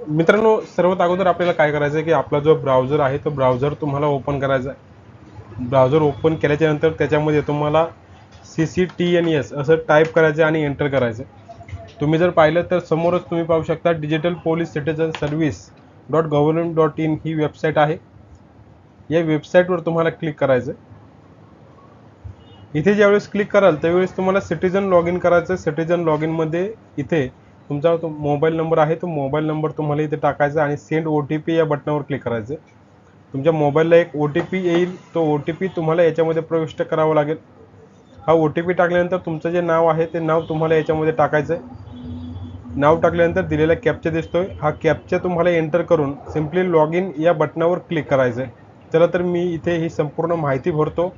मित्रांनो सर्वात अगोदर आपल्याला काय करायचं आहे की आपला जो ब्राउझर आहे तो ब्राउझर तुम्हाला ओपन करायचा आहे. ब्राउझर ओपन केल्याच्यानंतर त्याच्यामध्ये तुम्हाला C C T N S असं टाईप करायचं आणि एंटर करायचं तुम्ही जर पाहिलं तर समोरच तुम्ही पाहू शकता digital police citizen service dot government dot in he website आहे. या वेबसाईटवर तुम्हाला क्लिक करायचं इथे ज्यावेळेस क्लिक कराल त्यावेळेस तुम्हाला सिटीजन लॉग इन करायचं सिटीजन लॉग इनमध्ये इथे तुमचा तो मोबाईल नंबर आहे तो मोबाईल नंबर तुम्हाला इथे टाकायचा आणि सेंड ओ टी पी या बटनावर क्लिक करायचं तुमच्या मोबाईलला एक ओ टी पी येईल तो ओ टी पी तुम्हाला याच्यामध्ये प्रविष्ट करावा लागेल. हा ओ टी पी टाकल्यानंतर तुमचं जे नाव आहे ते नाव तुम्हाला याच्यामध्ये टाकायचं आहे. नाव टाकल्यानंतर दिलेला कॅप्चा दिसतोय. हा कॅप्चा तुम्हाला एंटर करून सिम्पली लॉग इन या बटनावर क्लिक करायचं आहे. चला तर मी इथे ही संपूर्ण माहिती भरतो.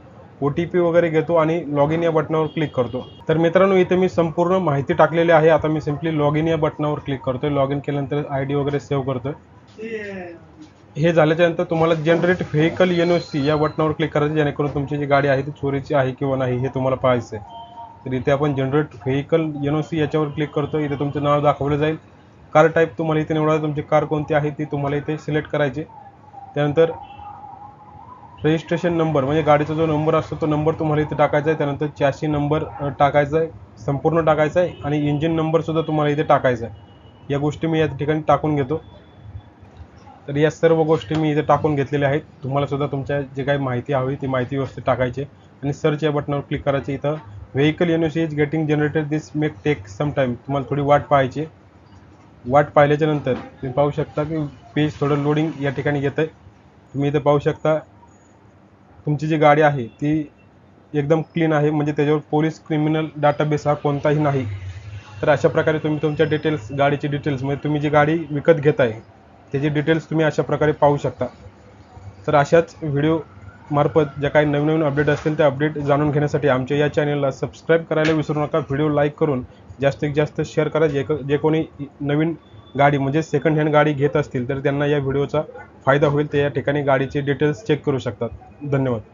ओ टी पी वगैरे घेतो आणि लॉग इन या बटनावर क्लिक करतो. तर मित्रांनो इथे मी संपूर्ण माहिती टाकलेली आहे. आता मी सिम्पली लॉग इन या बटनावर क्लिक करतोय. लॉग इन केल्यानंतर आय डी वगैरे सेव्ह करतोय. हे झाल्याच्यानंतर तुम्हाला generate vehicle N O C या बटनावर क्लिक करायचं जेणेकरून तुमची जी गाडी आहे ती चोरीची आहे किंवा नाही हे तुम्हाला पाहायचं आहे तर इथे आपण generate vehicle N O C याच्यावर क्लिक करतो इथे तुमचं नाव दाखवलं जाईल. कार टाईप तुम्हाला इथे निवडायचं. तुमची कार कोणती आहे ती तुम्हाला इथे सिलेक्ट करायची. त्यानंतर रजिस्ट्रेशन नंबर म्हणजे गाडीचा जो नंबर असतो तो नंबर तुम्हाला इथे टाकायचा आहे. त्यानंतर चॅसी नंबर टाकायचा आहे. संपूर्ण टाकायचा आहे. आणि इंजिन नंबरसुद्धा तुम्हाला इथे टाकायचा आहे. या गोष्टी मी या ठिकाणी टाकून घेतो. तर या सर्व गोष्टी मी इथे टाकून घेतलेल्या आहेत. तुम्हालासुद्धा तुमच्या जे काही माहिती हवी ती माहिती व्यवस्थित टाकायची आणि सर्च या बटनावर क्लिक करायचे इथं. Vehicle N C is getting generated this make take some time तुम्हाला थोडी वाट पाहायची वाट पाहिल्याच्यानंतर तुम्ही पाहू शकता की पेज थोडं लोडिंग या ठिकाणी येतं आहे तुम्ही इथं पाहू शकता तुमची जी गाडी आहे ती एकदम क्लीन आहे. म्हणजे त्याच्यावर पोलीस क्रिमिनल डाटाबेस हा कोणताही नाही. तर अशा प्रकारे तुम्ही तुमच्या डिटेल्स गाडीची डिटेल्स म्हणजे तुम्ही जी गाडी विकत घेत आहे त्याची डिटेल्स तुम्ही अशा प्रकारे पाहू शकता. तर अशाच व्हिडिओमार्फत ज्या काही नवीन नवीन अपडेट असतील त्या अपडेट जाणून घेण्यासाठी आमच्या या चॅनलला सबस्क्राईब करायला विसरू नका. व्हिडिओ लाईक करून जास्तीत जास्त शेअर करा. जे क- जे कोणी नवीन गाडी म्हणजे सेकंड हँड गाडी घेत असतील तर त्यांना या व्हिडिओचा फायदा होईल. ते या ठिकाणी गाडीचे डिटेल्स चेक करू शकतात. धन्यवाद.